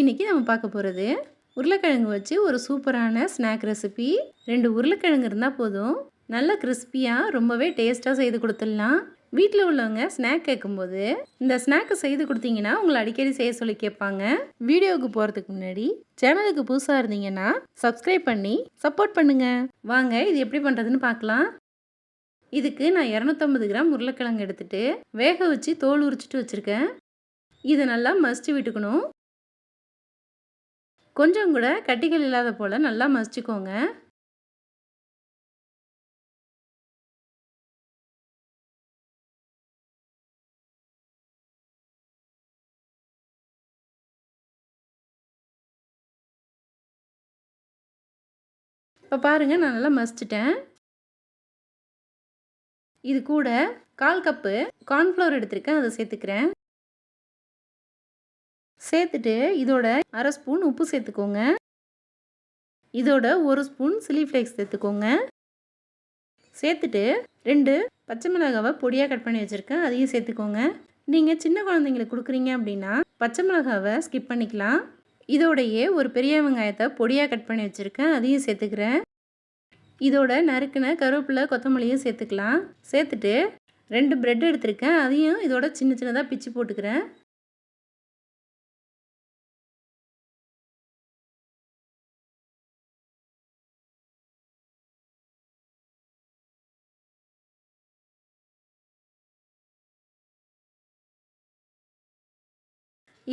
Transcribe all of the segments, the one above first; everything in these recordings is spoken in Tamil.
இன்றைக்கி நம்ம பார்க்க போகிறது உருளைக்கிழங்கு வச்சு ஒரு சூப்பரான ஸ்நாக் ரெசிபி ரெண்டு உருளைக்கிழங்கு இருந்தால் போதும். நல்ல கிறிஸ்பியாக ரொம்பவே டேஸ்ட்டாக செய்து கொடுத்துடலாம். வீட்டில் உள்ளவங்க ஸ்நாக் கேட்கும்போது இந்த ஸ்நாக்கு செய்து கொடுத்தீங்கன்னா உங்களை அடிக்கடி செய்ய சொல்லி கேட்பாங்க. வீடியோவுக்கு போகிறதுக்கு முன்னாடி சேனலுக்கு புதுசாக இருந்தீங்கன்னா சப்ஸ்கிரைப் பண்ணி சப்போர்ட் பண்ணுங்கள் வாங்க இது எப்படி பண்ணுறதுன்னு பார்க்கலாம். இதுக்கு நான் இரநூத்தம்பது கிராம் உருளைக்கிழங்கு எடுத்துகிட்டு வேக வச்சு தோல் உரிச்சிட்டு வச்சுருக்கேன். இதை நல்லா மசிச்சு விட்டுக்கணும். கொஞ்சம் கூட கட்டிகள் இல்லாத போல் நல்லா மசிச்சுக்கோங்க. இப்போ பாருங்கள் நான் நல்லா மசிச்சிட்டேன். இது கூட கால் கப்பு கார்ன்ஃப்ளவர் எடுத்திருக்கேன் அதை சேர்த்துக்கிறேன். சேர்த்துட்டு இதோட அரை ஸ்பூன் உப்பு சேர்த்துக்கோங்க. இதோட ஒரு ஸ்பூன் சில்லி ஃப்ளேக்ஸ் சேர்த்துக்கோங்க. சேர்த்துட்டு ரெண்டு பச்சை மிளகாவை பொடியாக கட் பண்ணி வச்சுருக்கேன். அதையும் சேர்த்துக்கோங்க. நீங்கள் சின்ன குழந்தைங்களுக்கு கொடுக்குறீங்க அப்படின்னா பச்சை மிளகாவை ஸ்கிப் பண்ணிக்கலாம். இதோடையே ஒரு பெரிய வெங்காயத்தை பொடியாக கட் பண்ணி வச்சுருக்கேன். அதையும் சேர்த்துக்கிறேன். இதோட நறுக்கின கருவேப்பிலை கொத்தமல்லியும் சேர்த்துக்கலாம். சேர்த்துட்டு ரெண்டு ப்ரெட் எடுத்திருக்கேன். அதையும் இதோட சின்ன சின்னதாக பிச்சு போட்டுக்கிறேன்.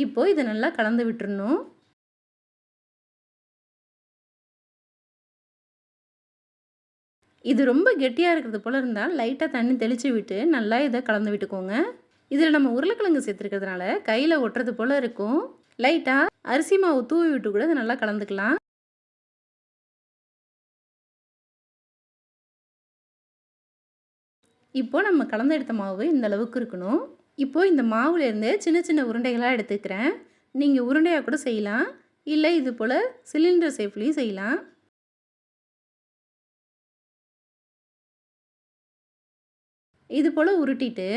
இப்போது இதை நல்லா கலந்து விட்டுறணும். இது ரொம்ப கெட்டியாக இருக்கிறது போல் இருந்தால் லைட்டாக தண்ணி தெளித்து விட்டு நல்லா இதை கலந்து விட்டுக்கோங்க. இதில் நம்ம உருளைக்கிழங்கு சேர்த்துருக்கிறதுனால கையில் ஒட்டுறது போல் இருக்கும். லைட்டாக அரிசி மாவு தூவி விட்டு கூட இதை நல்லா கலந்துக்கலாம். இப்போது நம்ம கலந்து எடுத்த மாவு இந்த அளவுக்கு இருக்கணும். இப்போது இந்த மாவுலேருந்து சின்ன சின்ன உருண்டைகளாக எடுத்துக்கிறேன். நீங்கள் உருண்டையாக கூட செய்யலாம். இல்லை இது போல் சிலிண்டர் சேஃப்லேயும் செய்யலாம். இது போல் உருட்டிட்டு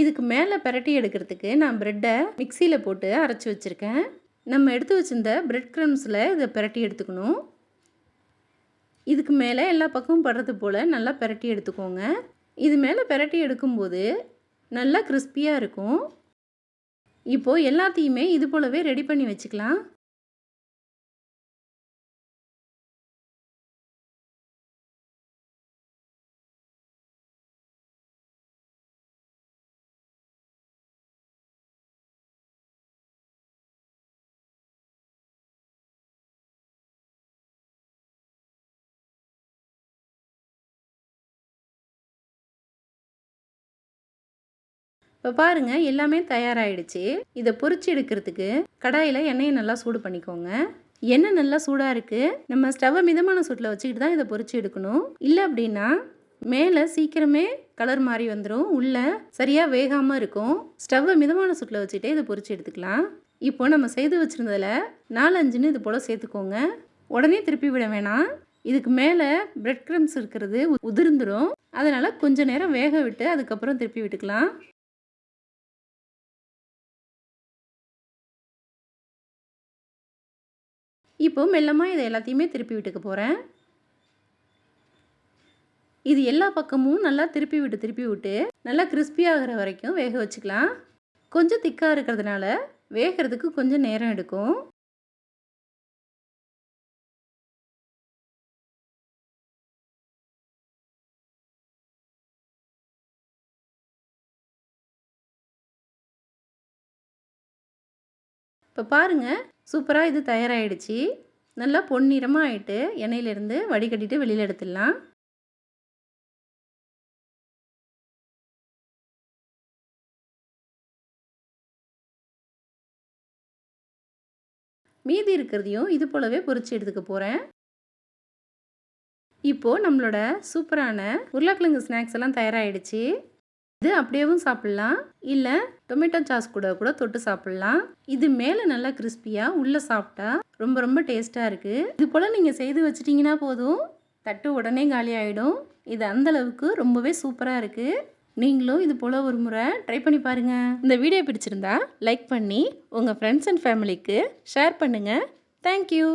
இதுக்கு மேலே பரட்டி எடுக்கிறதுக்கு நான் ப்ரெட்டை மிக்சியில் போட்டு அரைச்சி வச்சுருக்கேன். நம்ம எடுத்து வச்சுருந்த ப்ரெட் க்ரம்ஸில் இதை பரட்டி எடுத்துக்கணும். இதுக்கு மேலே எல்லா பக்கமும் படுறது போல் நல்லா பரட்டி எடுத்துக்கோங்க. இது மேலே பரட்டி எடுக்கும்போது நல்லா கிறிஸ்பியாக இருக்கும். இப்போது எல்லாத்தையுமே இது போலவே ரெடி பண்ணி வச்சுக்கலாம். இப்போ பாருங்கள் எல்லாமே தயாராகிடுச்சு இதை பொறிச்சு எடுக்கிறதுக்கு கடாயில் எண்ணெயை நல்லா சூடு பண்ணிக்கோங்க. எண்ணெய் நல்லா சூடாக இருக்குது நம்ம ஸ்டவ்வை மிதமான சூட்டில் வச்சுக்கிட்டு தான் இதை பொறிச்சு எடுக்கணும். இல்லை அப்படின்னா மேலே சீக்கிரமே கலர் மாறி வந்துடும் உள்ளே சரியாக வேகாமல் இருக்கும். ஸ்டவ்வை மிதமான சூட்டில் வச்சுட்டே இதை பொறிச்சு எடுத்துக்கலாம். இப்போ நம்ம செய்து வச்சுருந்ததில் நாலஞ்சுன்னு இது போல் சேர்த்துக்கோங்க. உடனே திருப்பி விட வேணாம். இதுக்கு மேலே பிரெட் க்ரம்ஸ் இருக்கிறது உதிர்ந்துடும் அதனால் கொஞ்சம் நேரம் வேக விட்டு அதுக்கப்புறம் திருப்பி விட்டுக்கலாம். இப்போ மெல்லமாக இதை எல்லாத்தையுமே திருப்பி விட்டுக்க போகிறேன் இது எல்லா பக்கமும் நல்லா திருப்பி விட்டு திருப்பி விட்டு நல்லா கிறிஸ்பி ஆகிற வரைக்கும் வேக வச்சுக்கலாம். கொஞ்சம் திக்காக இருக்கிறதுனால வேகிறதுக்கு கொஞ்சம் நேரம் எடுக்கும். இப்போ பாருங்கள் சூப்பராக இது தயாராகிடுச்சு நல்லா பொன்னிறமாக ஆகிட்டு எண்ணெயிலேருந்து வடிகட்டிட்டு வெளியில் எடுத்துடலாம். மீதி இருக்கிறதையும் இது போலவே பொறிச்சு எடுத்துக்க போகிறேன் இப்போது நம்மளோட சூப்பரான உருளைக்கிழங்கு ஸ்நாக்ஸ் எல்லாம் தயாராகிடுச்சு இது அப்படியேவும் சாப்பிட்லாம். இல்லை டொமேட்டோ சாஸ் கூட கூட தொட்டு சாப்பிட்லாம். இது மேலே நல்லா கிறிஸ்பியாக உள்ளே சாப்பிட்டா ரொம்ப ரொம்ப டேஸ்ட்டாக இருக்குது இது போல் நீங்கள் செய்து வச்சிட்டிங்கன்னா போதும். தட்டு உடனே காலி ஆகிடும் இது அந்தளவுக்கு ரொம்பவே சூப்பராக இருக்குது நீங்களும் இது போல் ஒரு முறை ட்ரை பண்ணி பாருங்கள் இந்த வீடியோ பிடிச்சிருந்தா லைக் பண்ணி உங்கள் ஃப்ரெண்ட்ஸ் அண்ட் ஃபேமிலிக்கு ஷேர் பண்ணுங்கள் தேங்க்யூ